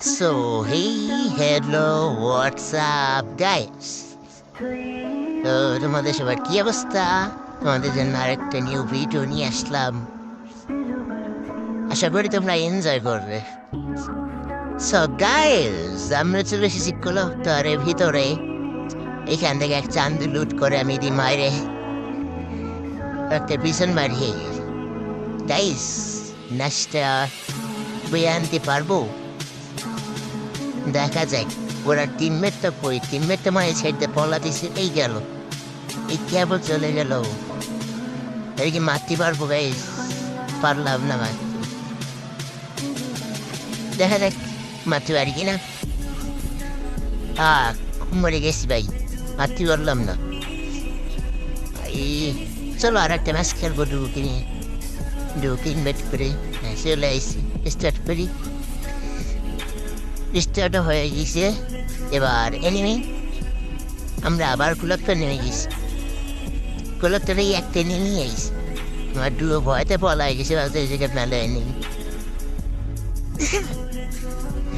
So, hey, hello, what's up, guys? তো তোমাদের সবার কি অবস্থা? তোমাদের জন্য আরেকটা নিউ ভিডিও নিয়ে আসলাম। আশা করি তোমরা এনজয় করবে। সো গাইস আমরা চলে এসেছি কলকাতার ভিতরে। এখান থেকে এক চান্দ লুট করে আমি দি মাইরে একটা পিছন মারিয়ে গাইস নাচটা বয়ে আনতে পারব? দেখা যাক। ওরা টিমমেটটা কই? টিমমেটটা মায়ের সাইডে পলা দিছে এই গেল। এই কেবল চলে গেল। এই কি মারতে পারব গাইস পারলাম না মারতে দেখা যাক মারতে পারি কিনা। আহ মরে গেছি ভাই। মারতে পারলাম না। এই চলো আর একটা ম্যাচ খেলব নিয়ে। ঢুকে ইনভাইট করে। হ্যাঁ, চলে আসছি স্টার্ট করি। স্টার্ট হয়ে গেছে। এবার এনিমি আমরা আবার কুলক্তর নেমে গেছি। কুলক্তরে একটা নেমে আইস আমার ডুয়ো ভয়তে পলা হয়ে গেছে, ভাবতে জায়গায় মেলে এনিমি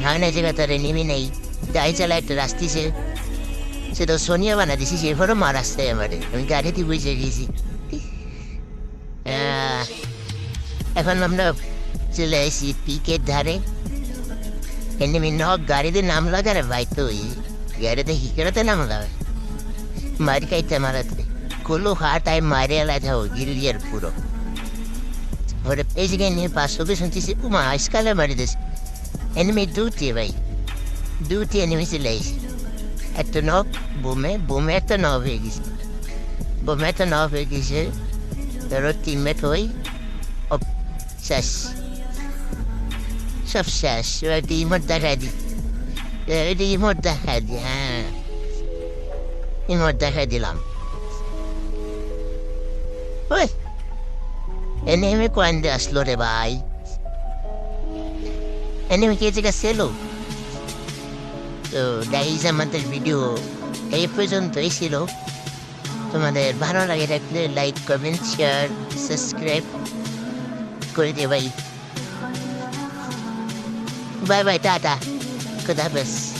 হয় না জায়গা তার এনিমি নেই। যাই চালা একটা রাস্তিছে সে। তো সোনিয়া বানা দিছি, সে ফটো মা রাস্তায় আমার। আমি গাড়িতে বুঝে গেছি। এখন আমরা চলে আসি পিকের ধারে। এমনি নক গাড়িতে নাম লাগা রে ভাই তুই গাড়িতে হিকড়াতে নাম লাগা মারি খাইতে মারাতে কোলো হাট আই মারে এলা যাও গিলিয়ার পুরো ওরে এই জায়গায় নিয়ে পাঁচশোকে শুনতেছি উমা আজকালে মারি দিস এনিমি দুটি ভাই দুটি এনিমি চলে আসি একটা নক বোমে বোমে একটা নব হয়ে গেছে বোমে একটা নব হয়ে গেছে তোর টিমমেট হই ও শেষ সব শেষ এবার রিমোট দেখা দি রিমোট দেখা দি হ্যাঁ রিমোট দেখা দিলাম ওই এনেমে কোয়ান্ডে আসলো রে ভাই এনে এনেমে কে জায়গা সেলো তো গাইজ আমাদের ভিডিও এই পর্যন্তই ছিল তোমাদের ভালো লাগে থাকলে লাইক কমেন্ট শেয়ার সাবস্ক্রাইব করে দিয়ে ভাই バイバイターター。くだぶす